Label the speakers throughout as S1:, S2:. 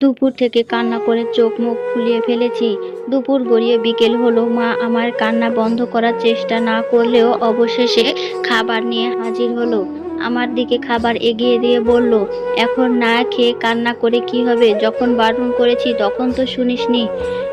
S1: দুপুর থেকে কান্না করে চোখ মুখ ফুলিয়ে ফেলেছি। দুপুর গড়িয়ে বিকেল হলো। মা আমার কান্না বন্ধ করার চেষ্টা না করলেও অবশেষে খাবার নিয়ে হাজির হলো। আমার দিকে খাবার এগিয়ে দিয়ে বলল, এখন না খেয়ে কান্না করে কি হবে? যখন বারণ করেছি তখন তো শুনিসনি।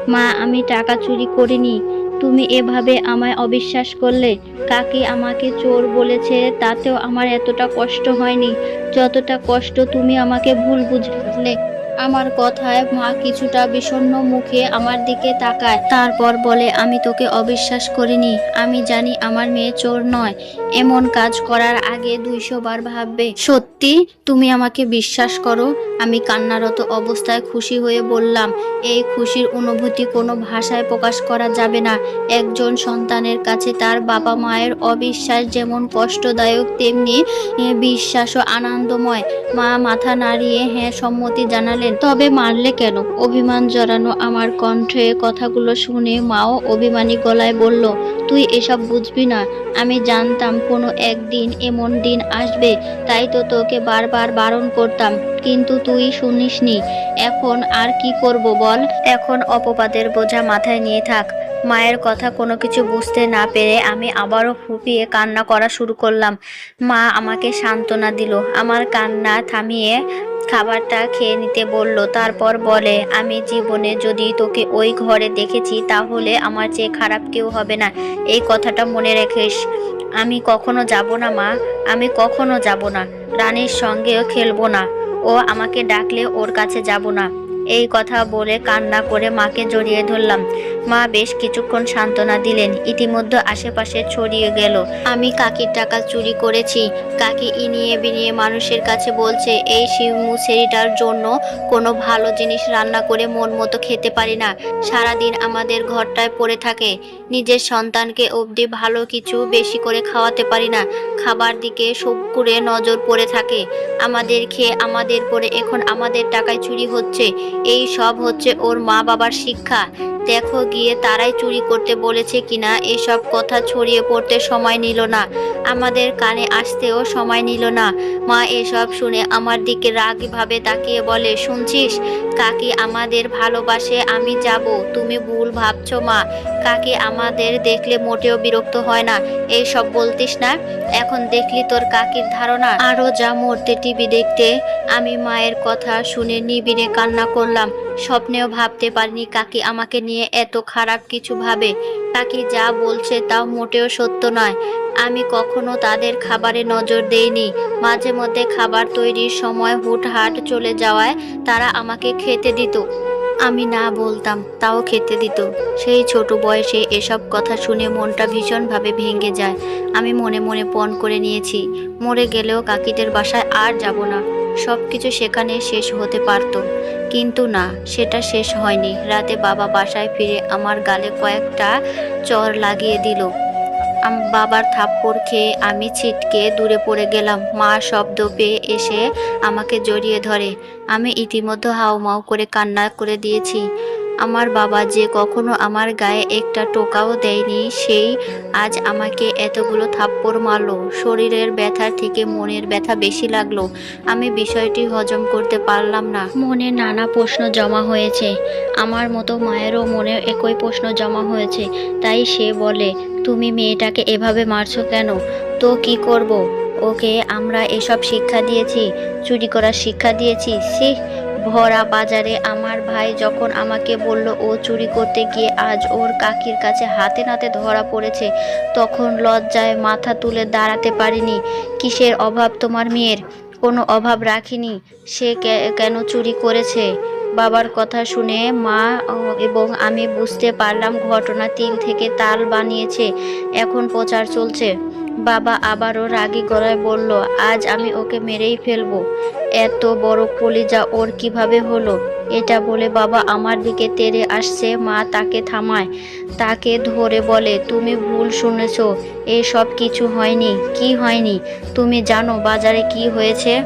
S1: মা, আমি টাকা চুরি করিনি। তুমি এভাবে আমায় অবিশ্বাস করলে। কাকি আমাকে চোর বলেছে, তাতেও আমার এতটা কষ্ট হয়নি। যতটা কষ্ট তুমি আমাকে ভুল বুঝলে। আমার কথায় মা কিছুটা বিষণ্ণ মুখে আমার দিকে তাকায়। তারপর বলে আমি তোকে অবিশ্বাস করিনি। আমি জানি আমার মেয়ে চোর নয়। এমন কাজ করার আগে দুইশো বার ভাববে। সত্যি? তুমি আমাকে বিশ্বাস করো? আমি কান্নারত অবস্থায় খুশি হয়ে বললাম এই খুশির অনুভূতি কোনো ভাষায় প্রকাশ করা যাবে না। একজন সন্তানের কাছে তার বাবা মায়ের অবিশ্বাস যেমন কষ্টদায়ক তেমনি এ, বিশ্বাস ও আনন্দময়। মা মাথা নাড়িয়ে হ্যাঁ সম্মতি জানালেন তবে মারলে কেন? অভিমান জড়ানো আমার কণ্ঠে কথাগুলো শুনে মাও অভিমানী গলায় বলল, তুই এসব বুঝবি না। আমি জানতাম কোনো একদিন এমন দিন আসবে, তাই তো তোকে বারবার বারণ করতাম। কিন্তু তুই শুনিসনি। এখন আর কি করব বল? এখন অপবাদের বোঝা মাথায় নিয়ে থাক। মায়ের কথা কোনো কিছু বুঝতে না পেরে আমি আবারও ফুপিয়ে কান্না করা শুরু করলাম। মা আমাকে সান্ত্বনা দিল। আমার কান্না থামিয়ে খাবারটা খেয়ে নিতে বলল, তারপর বলে, আমি জীবনে যদি তোকে ওই ঘরে দেখেছি, তাহলে আমার চেয়ে খারাপ কেউ হবে না। এই কথাটা মনে রেখেস। আমি কখনো যাব না, মা। আমি কখনো যাব না। রানীর সঙ্গেও খেলব না। ও আমাকে ডাকলে ওর কাছে যাব না। এই কথা বলে কান্না করে মাকে জড়িয়ে ধরলাম। মা বেশ কিছুক্ষণ সান্ত্বনা দিলেন। ইতিমধ্যে আশেপাশে ছড়িয়ে গেল। আমি কাকির টাকা চুরি করেছি। কাকি ইনিয়ে বিনিয়ে মানুষের কাছে বলছে, এই শিমু সেরিটার জন্য কোনো ভালো জিনিস রান্না করে মন মতো খেতে পারি না। সারাদিন আমাদের ঘরটায় পড়ে থাকে। নিজের সন্তানকে অবধি ভালো কিছু বেশি করে খাওয়াতে পারি না। খাবার দিকে করে নজর পড়ে থাকে। আমাদের খেয়ে আমাদের পরে এখন আমাদের টাকায় চুরি হচ্ছে। এই সব হচ্ছে ওর মা বাবার শিক্ষা। দেখো গিয়ে তারাই চুরি করতে বলেছে কিনা, এসব কথা ছড়িয়ে পড়তে সময় নিল না। আমাদের কানে আসতেও সময় নিল না। মা এসব শুনে আমার দিকে রাগভাবে তাকিয়ে বলে, শুনছিস? কাকি আমাদের ভালোবাসে, আমি যাব। তুমি ভুল ভাবছ মা। কাকি আমাদের দেখলে মোটেও বিরক্ত হয় না। এই সব বলতিস না? এখন দেখলি তোর কাকির ধারণা। আরও যা মরতে টিভি দেখতে আমি মায়ের কথা শুনে নিবিড়ে কান্না করলাম। স্বপ্নেও ভাবতে পারিনি কাকি আমাকে নিয়ে এত খারাপ কিছু ভাবে। কাকি যা বলছে তাও মোটেও সত্য নয়। আমি কখনো তাদের খাবারে নজর দেইনি। মাঝে মধ্যে খাবার তৈরির সময় হুটহাট চলে যাওয়ায় তারা আমাকে খেতে দিত। আমি না বলতাম, তাও খেতে দিত। সেই ছোট বয়সে এসব কথা শুনে মনটা ভীষণভাবে ভেঙে যায়। আমি মনে মনে পণ করে নিয়েছি, মরে গেলেও কাকিদের বাসায় আর যাব না। সব কিছু সেখানে শেষ হতে পারত। কিন্তু না, সেটা শেষ হয়নি। রাতে বাবা বাসায় ফিরে আমার গালে কয়েকটা চর লাগিয়ে দিল। বাবার থাপ্পড় খেয়ে আমি ছিটকে দূরে পড়ে গেলাম। মা শব্দ পেয়ে এসে আমাকে জড়িয়ে ধরে। আমি ইতিমধ্যে হাউমাউ করে কান্না করে দিয়েছি। আমার বাবা যে কখনো আমার গায়ে একটা টোকাও দেয়নি, সেই আজ আমাকে এতগুলো থাপ্পড় মারলো। শরীরের ব্যথা থেকে মনের ব্যথা বেশি লাগল। আমি বিষয়টি হজম করতে পারলাম না। মনে নানা প্রশ্ন জমা হয়েছে। আমার মতো মায়েরও মনে একই প্রশ্ন জমা হয়েছে। তাই সে বলে, তুমি মেয়েটাকে এভাবে মারছো কেন? তো কি করব? ওকে আমরা এসব শিক্ষা দিয়েছি, চুরি করার শিক্ষা দিয়েছি সে ভরা বাজারে আমার ভাই যখন আমাকে বলল, ও চুরি করতে গিয়ে আজ ওর কাকির কাছে হাতে নাতে ধরা পড়েছে, তখন লজ্জায় মাথা তুলে দাঁড়াতে পারিনি। কিসের অভাব তোমার মেয়ের? কোনো অভাব রাখিনি। সে কেন চুরি করেছে? বাবার কথা শুনে মা এবং আমি বুঝতে পারলাম ঘটনা তিল থেকে তাল বানিয়েছে। এখন প্রচার চলছে। বাবা আবারও রাগী গলায় বলল, আজ আমি ওকে মেরেই ফেলব। এত বড় কলিজা ওর কীভাবে হলো? এটা বলে বাবা আমার দিকে তেড়ে আসছে, মা তাকে থামায়। তাকে ধরে বলে, তুমি ভুল শুনেছ, এসব কিছু হয়নি। কি হয়নি? তুমি জানো বাজারে কি হয়েছে?